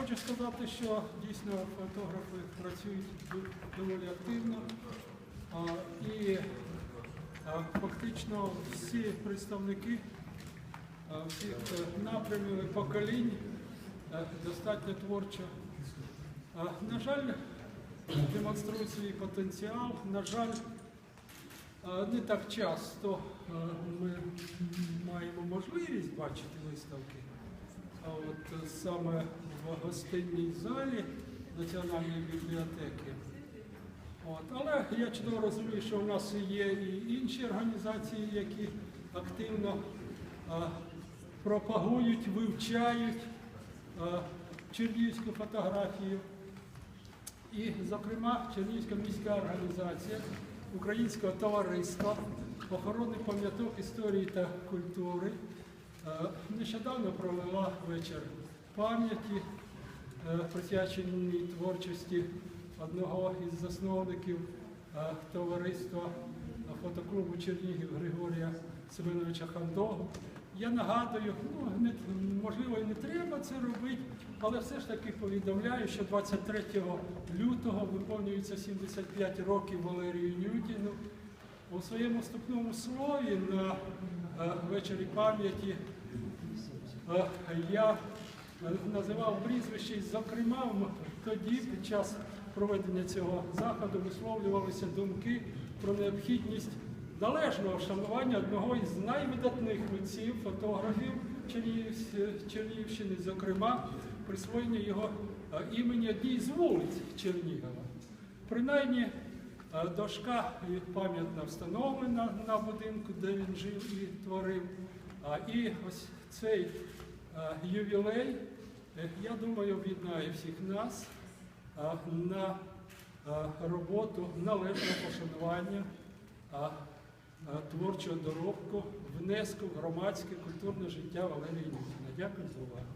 хочу сказати, що дійсно фотографи працюють доволі активно. І фактично всі представники всіх е, напрямів і поколінь е, достатньо творчо. На жаль, демонструють свій потенціал. На жаль, не так часто ми маємо можливість бачити виставки. А от саме в гостинній залі Національної бібліотеки. От. Але я чудово розумію, що в нас є і інші організації, які активно а, пропагують, вивчають а, фотографію. І, зокрема, Чернігівська міська організація Українського товариства охорони пам'яток історії та культури нещодавно провела вечір пам'яті, е, присвячений творчості одного із засновників е, товариства фотоклубу Чернігів Григорія Семеновича Хандогу. Я нагадую, ну, не, можливо, і не треба це робити, але все ж таки повідомляю, що 23 лютого виповнюється 75 років Валерію Нютіну. У своєму вступному слові на е, вечорі пам'яті е, я е, називав прізвище, і, зокрема, тоді, під час проведення цього заходу, висловлювалися думки про необхідність належного вшанування одного із найвидатних митців, фотографів Чернігівщини, зокрема, присвоєння його імені одній з вулиць Чернігова. Принаймні, дошка і пам'ятна встановлена на будинку, де він жив і творив. І ось цей е, ювілей, е, я думаю, об'єднає всіх нас е, на е, роботу належного пошанування е, творчого доробку, внеску в громадське культурне життя Валерії Нікіна. Дякую за увагу.